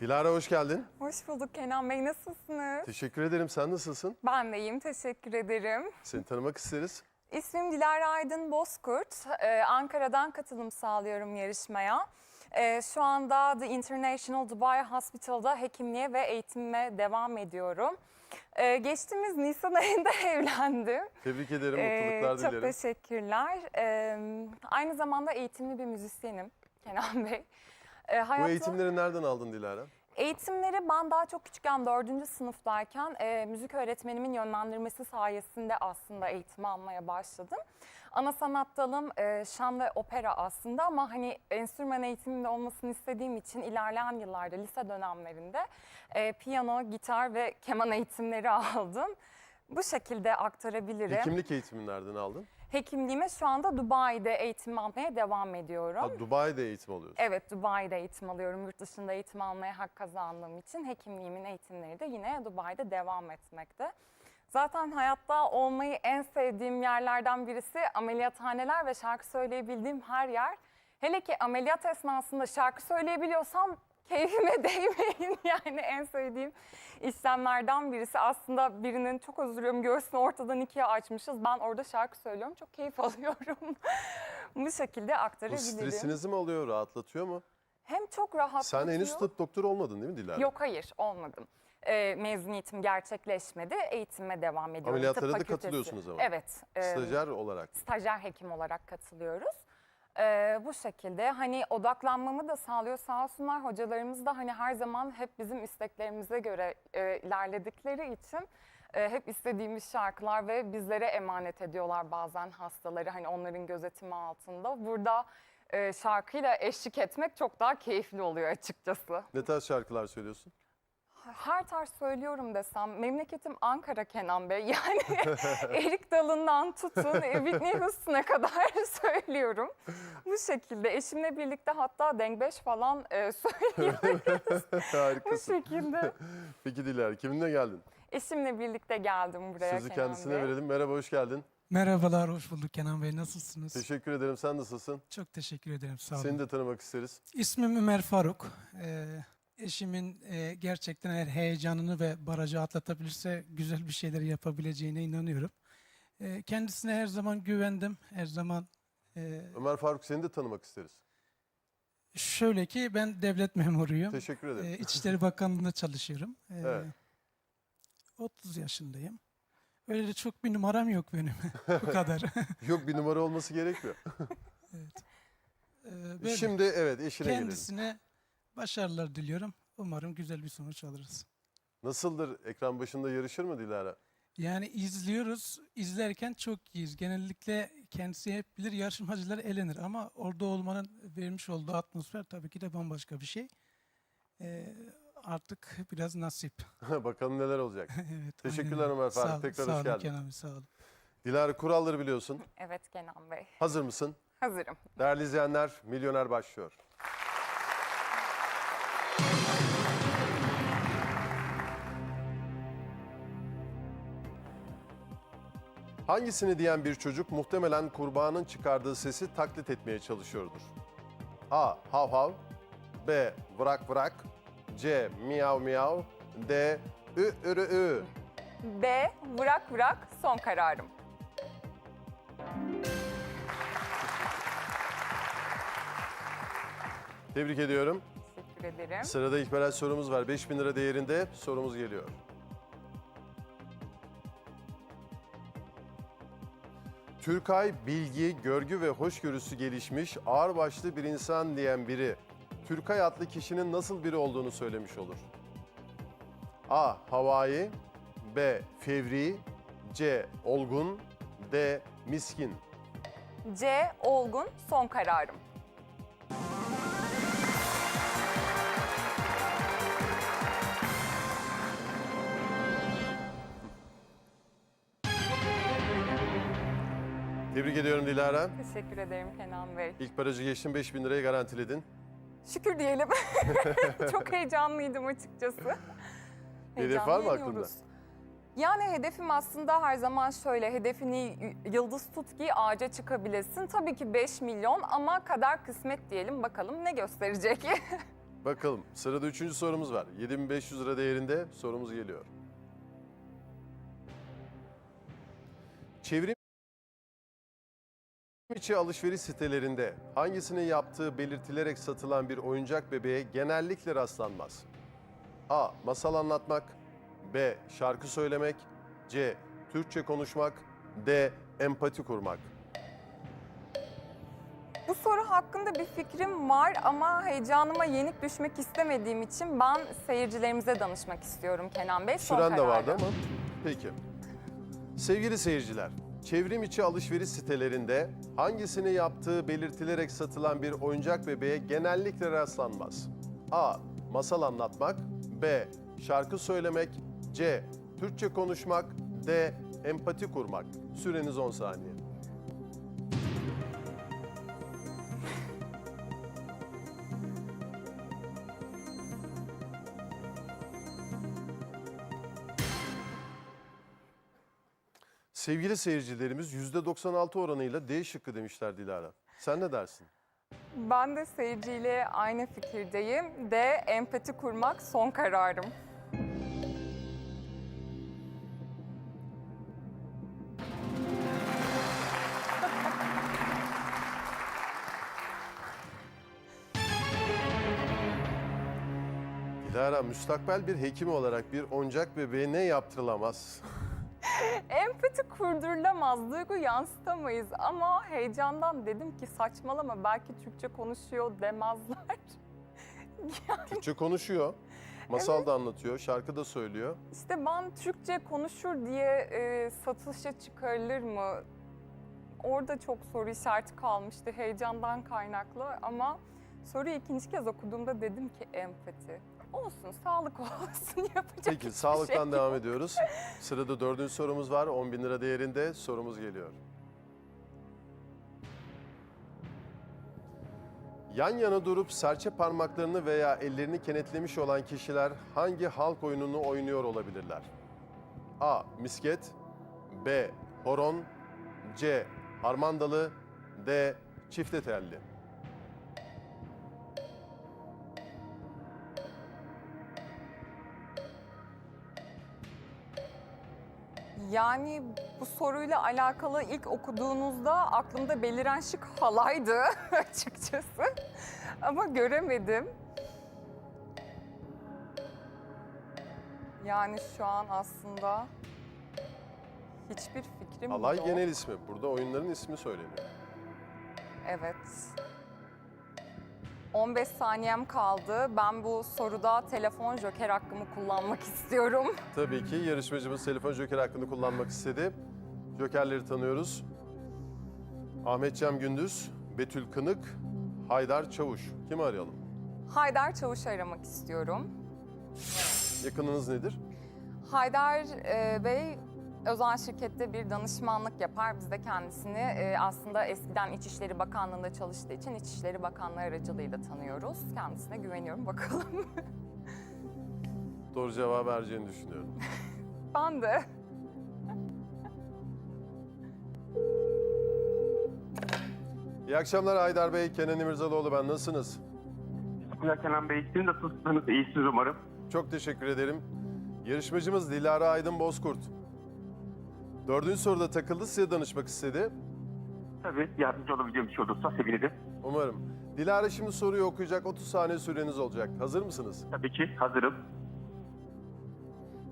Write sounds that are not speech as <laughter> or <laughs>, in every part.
Dilara hoş geldin. Hoş bulduk Kenan Bey. Nasılsınız? Teşekkür ederim. Sen nasılsın? Ben de iyiyim. Teşekkür ederim. Seni tanımak isteriz. İsmim Dilara Aydın Bozkurt. Ee, Ankara'dan katılım sağlıyorum yarışmaya. Ee, şu anda The International Dubai Hospital'da hekimliğe ve eğitimime devam ediyorum. Ee, geçtiğimiz Nisan <laughs> ayında evlendim. Tebrik ederim. Ee, Mutluluklar çok dilerim. teşekkürler. Ee, aynı zamanda eğitimli bir müzisyenim Kenan Bey. Ee, Bu hayatım- eğitimleri nereden aldın Dilara? Eğitimleri ben daha çok küçükken dördüncü sınıftayken e, müzik öğretmenimin yönlendirmesi sayesinde aslında eğitim almaya başladım. Ana sanat dalım e, şan ve opera aslında ama hani enstrüman eğitiminde olmasını istediğim için ilerleyen yıllarda lise dönemlerinde e, piyano, gitar ve keman eğitimleri <laughs> aldım. Bu şekilde aktarabilirim. Hekimlik eğitimini nereden aldın? Hekimliğime şu anda Dubai'de eğitim almaya devam ediyorum. Ha, Dubai'de eğitim alıyorsun. Evet Dubai'de eğitim alıyorum. Yurt dışında eğitim almaya hak kazandığım için hekimliğimin eğitimleri de yine Dubai'de devam etmekte. Zaten hayatta olmayı en sevdiğim yerlerden birisi ameliyathaneler ve şarkı söyleyebildiğim her yer. Hele ki ameliyat esnasında şarkı söyleyebiliyorsam keyfime <laughs> değmeyin <laughs> yani en sevdiğim işlemlerden birisi. Aslında birinin çok özür diliyorum göğsünü ortadan ikiye açmışız. Ben orada şarkı söylüyorum çok keyif <laughs> alıyorum. Bu şekilde Bu aktarabilirim. stresinizi mi alıyor, rahatlatıyor mu? Hem çok rahatlatıyor. Sen henüz tıp doktoru olmadın değil mi Dilara? Yok hayır olmadım. Ee, mezuniyetim gerçekleşmedi. Eğitime devam ediyorum. Ameliyatlara Tıp da fakültesi. katılıyorsunuz ama. Evet. e, Stajyer olarak. stajyer hekim olarak katılıyoruz. Ee, bu şekilde hani odaklanmamı da sağlıyor sağ olsunlar hocalarımız da hani her zaman hep bizim isteklerimize göre e, ilerledikleri için e, hep istediğimiz şarkılar ve bizlere emanet ediyorlar bazen hastaları hani onların gözetimi altında. Burada e, şarkıyla eşlik etmek çok daha keyifli oluyor açıkçası. Ne tarz şarkılar söylüyorsun? Her tarz söylüyorum desem memleketim Ankara Kenan Bey. <laughs> Yani <laughs> erik dalından tutun e, Whitney Houston'a kadar <laughs> söylüyorum. Bu şekilde eşimle birlikte hatta dengbeş falan e, söylüyoruz bu şekilde. Peki Dilara kiminle geldin? Eşimle birlikte geldim buraya Sözü Kenan kendisine Bey. verelim. Merhaba, hoş geldin. Merhabalar, hoş bulduk Kenan Bey. Nasılsınız? Teşekkür ederim. Sen nasılsın? Çok teşekkür ederim, sağ olun. Seni de tanımak isteriz. İsmim Ömer Faruk. Ee, eşimin e, gerçekten eğer heyecanını ve barajı atlatabilirse güzel bir şeyler yapabileceğine inanıyorum. Ee, kendisine her zaman güvendim. Her zaman e, Ömer Faruk seni de tanımak isteriz. şöyle ki ben devlet memuruyum. Teşekkür ederim. Ee, İçişleri <laughs> Bakanlığı'nda çalışıyorum. Ee, Evet. 30 yaşındayım. Öyle de çok bir numaram yok benim. <laughs> Bu kadar. <laughs> Yok bir numara olması gerekmiyor. Ee, böyle. Şimdi evet eşine gelelim. Başarılar diliyorum. Umarım güzel bir sonuç alırız. Nasıldır? Ekran başında yarışır mı Dilara? Yani izliyoruz. İzlerken çok iyiyiz. Genellikle kendisi hep bilir yarışmacılar elenir ama orada olmanın vermiş olduğu atmosfer tabii ki de bambaşka bir şey. Ee, artık biraz nasip. <laughs> Bakalım neler olacak. <laughs> evet. Teşekkürler aynen. Ömer Faruk. Tekrar sağ hoş olun geldin. Kenan Bey, sağ olun. Dilara kuralları biliyorsun. Evet Kenan Bey. Hazır mısın? Hazırım. Değerli izleyenler, Milyoner başlıyor. Hangisini diyen bir çocuk muhtemelen kurbağanın çıkardığı sesi taklit etmeye çalışıyordur? A. Hav hav B. Vrak vrak C. Miyav miyav D. Ü ürü ü B. Bırak bırak son kararım. Tebrik ediyorum. Teşekkür ederim. Sırada ilk baraj sorumuz var. 5000 lira değerinde sorumuz geliyor. Türkay bilgi, görgü ve hoşgörüsü gelişmiş, ağırbaşlı bir insan diyen biri, Türkay adlı kişinin nasıl biri olduğunu söylemiş olur. A. Havai B. Fevri C. Olgun D. Miskin C. Olgun son kararım. Tebrik ediyorum Dilara. Teşekkür ederim Kenan Bey. İlk barajı geçtin 5000 lirayı garantiledin. Şükür diyelim. <laughs> Çok heyecanlıydım açıkçası. <laughs> Hedef var mı aklında? Yani hedefim aslında her zaman şöyle, hedefini yıldız tut ki ağaca çıkabilesin. Tabii ki 5 milyon ama kader kısmet diyelim bakalım ne gösterecek. <laughs> Bakalım sırada üçüncü sorumuz var. 7500 lira değerinde sorumuz geliyor. İçi alışveriş sitelerinde hangisinin yaptığı belirtilerek satılan bir oyuncak bebeğe genellikle rastlanmaz? A. Masal anlatmak B. Şarkı söylemek C. Türkçe konuşmak D. Empati kurmak Bu soru hakkında bir fikrim var ama heyecanıma yenik düşmek istemediğim için ben seyircilerimize danışmak istiyorum Kenan Bey. Son Süren de vardı ama peki. Sevgili seyirciler, çevrim içi alışveriş sitelerinde hangisini yaptığı belirtilerek satılan bir oyuncak bebeğe genellikle rastlanmaz? A. Masal anlatmak B. Şarkı söylemek C. Türkçe konuşmak D. Empati kurmak. Süreniz 10 saniye. Sevgili seyircilerimiz %96 oranıyla D şıkkı demişler Dilara. Sen ne dersin? Ben de seyirciyle aynı fikirdeyim. D. Empati kurmak son kararım. Dilara müstakbel bir hekim olarak bir oyuncak bebeğe ne yaptırılamaz? <laughs> Empati kurdurulamaz, duygu yansıtamayız ama heyecandan dedim ki saçmalama belki Türkçe konuşuyor demezler. <laughs> Türkçe konuşuyor. Masal da anlatıyor, şarkı da söylüyor. İşte ben Türkçe konuşur diye e, satışa çıkarılır mı? Orada çok soru işareti kalmıştı heyecandan kaynaklı ama soruyu ikinci kez okuduğumda dedim ki empati. Olsun, sağlık <laughs> olsun yapacak Peki sağlıktan şey devam ediyoruz. Sırada dördüncü sorumuz var. 10 bin lira değerinde sorumuz geliyor. Yan yana durup serçe parmaklarını veya ellerini kenetlemiş olan kişiler hangi halk oyununu oynuyor olabilirler? A. Misket B. Horon C. Harmandalı D. Çifte telli Yani bu soruyla alakalı ilk okuduğunuzda aklımda beliren şık halaydı <laughs> açıkçası. Ama göremedim. Yani şu an aslında hiçbir fikrim Alay yok. genel ismi. Burada oyunların ismi söyleniyor. Evet. 15 saniyem kaldı. Ben bu soruda telefon joker hakkımı kullanmak istiyorum. Tabii ki yarışmacımız telefon joker hakkını kullanmak istedi. Jokerleri tanıyoruz. Ahmet Cem Gündüz, Betül Kınık, Haydar Çavuş. Kimi arayalım? Haydar Çavuş'u aramak istiyorum. Yakınınız nedir? Haydar e, Bey özel şirkette bir danışmanlık yapar. Biz de kendisini e, aslında eskiden İçişleri Bakanlığı'nda çalıştığı için İçişleri Bakanlığı aracılığıyla tanıyoruz. Kendisine güveniyorum bakalım. <laughs> Doğru cevap vereceğini düşünüyorum. <laughs> ben de. İyi akşamlar Haydar Bey, Kenan İmirzalıoğlu ben. Nasılsınız? Teşekkürler Kenan Bey. Siz nasılsınız? İyisiniz umarım. Çok teşekkür ederim. Yarışmacımız Dilara Aydın Bozkurt. Dördüncü soruda takıldı, size danışmak istedi. Tabii yardımcı olabileceğim bir şey olursa sevinirim. Umarım. Dilara şimdi soruyu okuyacak, 30 saniye süreniz olacak. Hazır mısınız? Tabii ki hazırım.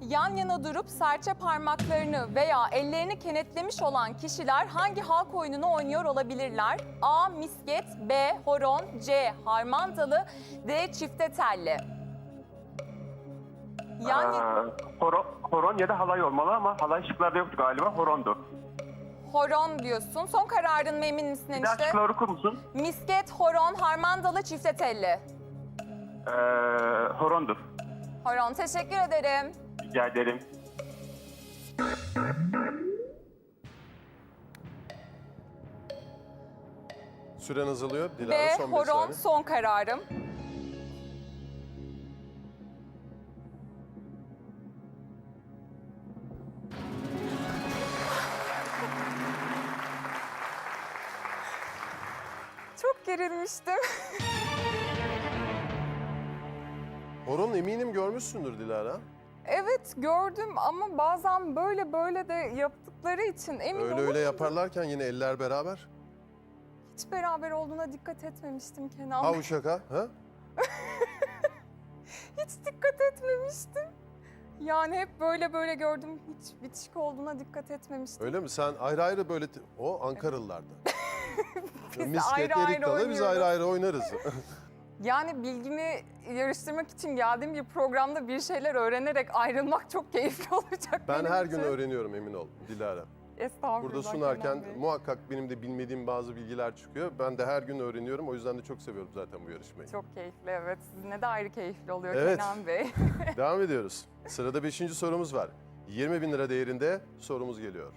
Yan yana durup serçe parmaklarını veya ellerini kenetlemiş olan kişiler hangi halk oyununu oynuyor olabilirler? A. Misket B. Horon C. Harmandalı D. Çifte telli Yani Ee, horo- horon ya da halay olmalı ama halay şıklarda yoktu galiba. Horondu. horon diyorsun. Son kararın mı emin misin Bir daha enişte? şıkları okur musun? Misket, horon, harmandalı, çifte telli. Ee, horondu. Horon teşekkür ederim. Rica ederim. Süren azalıyor. Dilara B. son 5 Horon saniye. son kararım. Eminim görmüşsündür Dilara. Evet gördüm ama bazen böyle böyle de yaptıkları için emin Öyle öyle olamadım. yaparlarken yine eller beraber. Hiç beraber olduğuna dikkat etmemiştim Kenan Ha Bey. bu şaka. Ha? <laughs> Hiç dikkat etmemiştim. Yani hep böyle böyle gördüm. Hiç bitişik olduğuna dikkat etmemiştim. Öyle mi? Sen ayrı ayrı böyle... O Ankaralılardı. <laughs> Biz ayrı ayrı dalı biz oynuyoruz. ayrı ayrı oynarız. <laughs> Yani bilgimi yarıştırmak için geldiğim bir programda bir şeyler öğrenerek ayrılmak çok keyifli <laughs> olacak Ben benim her için. gün öğreniyorum emin ol Dilara. Estağfurullah Burada Kenan sunarken Bey. muhakkak benim de bilmediğim bazı bilgiler çıkıyor. Ben de her gün öğreniyorum. O yüzden de çok seviyorum zaten bu yarışmayı. Çok keyifli evet. Sizinle de ayrı keyifli oluyor Evet. Kenan Bey. <laughs> Devam ediyoruz. Sırada 5. sorumuz var. 20 bin lira değerinde sorumuz geliyor.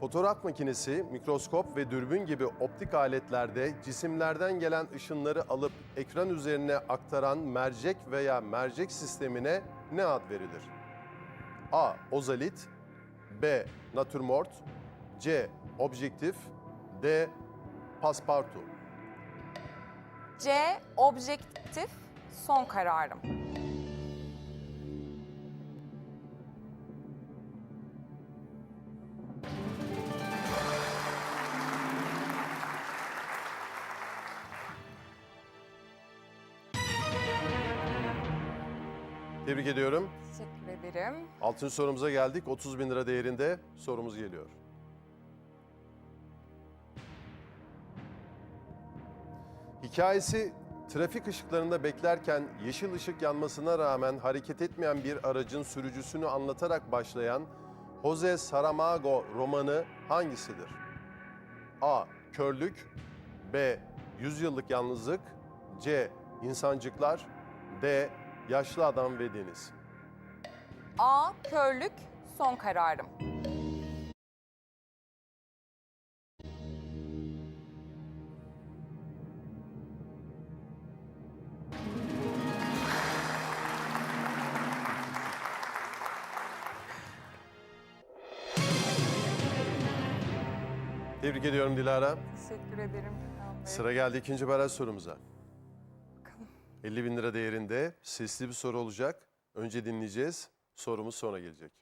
Fotoğraf makinesi, mikroskop ve dürbün gibi optik aletlerde cisimlerden gelen ışınları alıp ekran üzerine aktaran mercek veya mercek sistemine ne ad verilir? A. Ozalit B. Natürmort C. Objektif D. Paspartu C. Objektif son kararım. Tebrik ediyorum. Teşekkür ederim. Altıncı sorumuza geldik. 30 bin lira değerinde sorumuz geliyor. Hikayesi trafik ışıklarında beklerken yeşil ışık yanmasına rağmen hareket etmeyen bir aracın sürücüsünü anlatarak başlayan Jose Saramago romanı hangisidir? A. Körlük B. Yüzyıllık yalnızlık C. İnsancıklar D. Yaşlı adam ve deniz A. Körlük son kararım. Tebrik ediyorum Dilara. Teşekkür ederim. Sıra geldi ikinci baraj sorumuza. 50 bin lira değerinde sesli bir soru olacak. Önce dinleyeceğiz. Sorumuz sonra gelecek.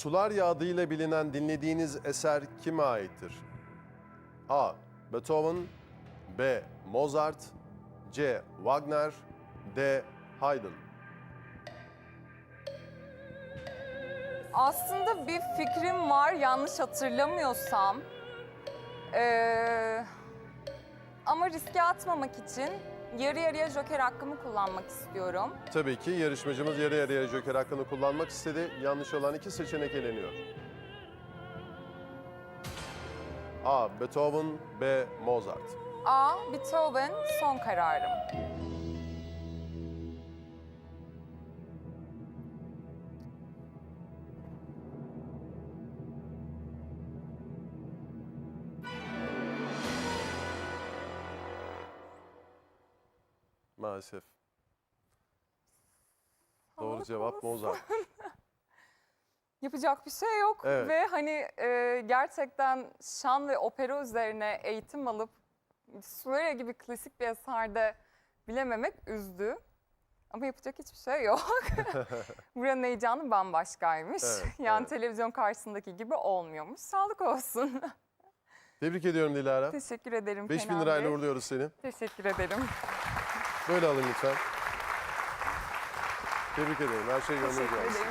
Sular yağdığıyla bilinen dinlediğiniz eser kime aittir? A. Beethoven B. Mozart C. Wagner D. Haydn Aslında bir fikrim var yanlış hatırlamıyorsam. Ee, ama riske atmamak için yarı yarıya joker hakkımı kullanmak istiyorum. Tabii ki yarışmacımız yarı yarıya joker hakkını kullanmak istedi. Yanlış olan iki seçenek eleniyor. A. Beethoven B. Mozart A. Beethoven son kararım. Maalesef. Doğru cevap. Mozart. <laughs> Yapacak bir şey yok Evet. ve hani e, gerçekten şan ve opera üzerine eğitim alıp Sularya gibi klasik bir eserde bilememek üzdü. Ama yapacak hiçbir şey yok. <laughs> Buranın heyecanı bambaşkaymış. Evet, <laughs> yani evet. televizyon karşısındaki gibi olmuyormuş. Sağlık olsun. Tebrik ediyorum Dilara. Teşekkür ederim 5000 Kenan lirayla Bey. uğurluyoruz seni. Teşekkür ederim. Böyle alın lütfen. Tebrik ederim. Her şey yolunda gelsin.